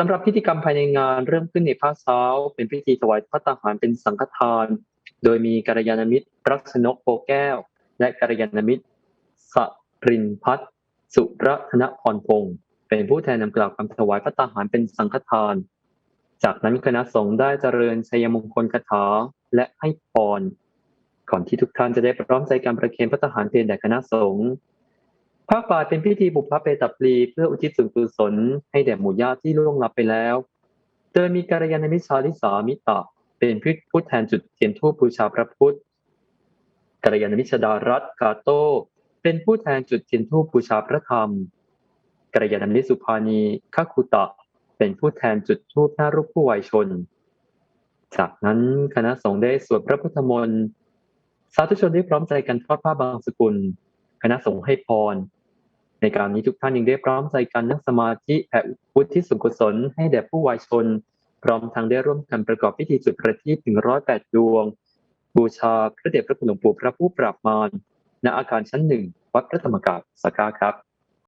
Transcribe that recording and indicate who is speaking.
Speaker 1: สำหรับพิธีกรรมภายในงานเริ่มขึ้นในภาคเช้า เป็นพิธีถวายพระตาหารเป็นสังฆทาน โดยมีกัลยาณมิตร รักษนกโพแก้ว และกัลยาณมิตรสรินพัฒสุรัตนพรพงศ์เป็นผู้แทนนำกล่าวคำถวายพระตาหารเป็นสังฆทาน จากนั้นคณะสงฆ์ได้เจริญชัยมงคลคาถาและให้พรก่อนที่ทุกท่านจะได้พร้อมใจการประเคนพระทหารเพลแด่คณะสงฆ์ ภาคบ่ายเป็นพิธีบุพเพตปลีเพื่ออุทิศส่วนกุศลให้แด่หมู่ญาติที่ล่วงลับไปแล้ว โดยมีการยานมิตรชาลิสามิตะเป็นผู้แทนจุดเทียนทูปบูชาพระพุทธกัลยาณมิตรชดารัตกาโต เป็นผู้แทนจุดเทียนทูปบูชาพระธรรมกัลยาณมิตรสุภานีคคุตะ เป็นผู้แทนจุดทูปหน้ารูปผู้วัยชน จากนั้นคณะสงฆ์ได้สวดพระพุทธมนต์สาธุชนได้พร้อมใจกันทอดผ้าบางสกุล คณะสงฆ์ให้พร ในการนี้ทุกท่านยังได้พร้อมใจกันนั่งสมาธิแผ่พุทิสุกุศลให้แด่ผู้วายชน พร้อมทั้งได้ร่วมกันประกอบพิธีจุดประทีปถึงร้อยแปดดวง บูชาพระเดชพระคุณหลวงปู่พระผู้ปราบมารณอาคารชั้นหนึ่งวัดพระธรรมกายสักการครับ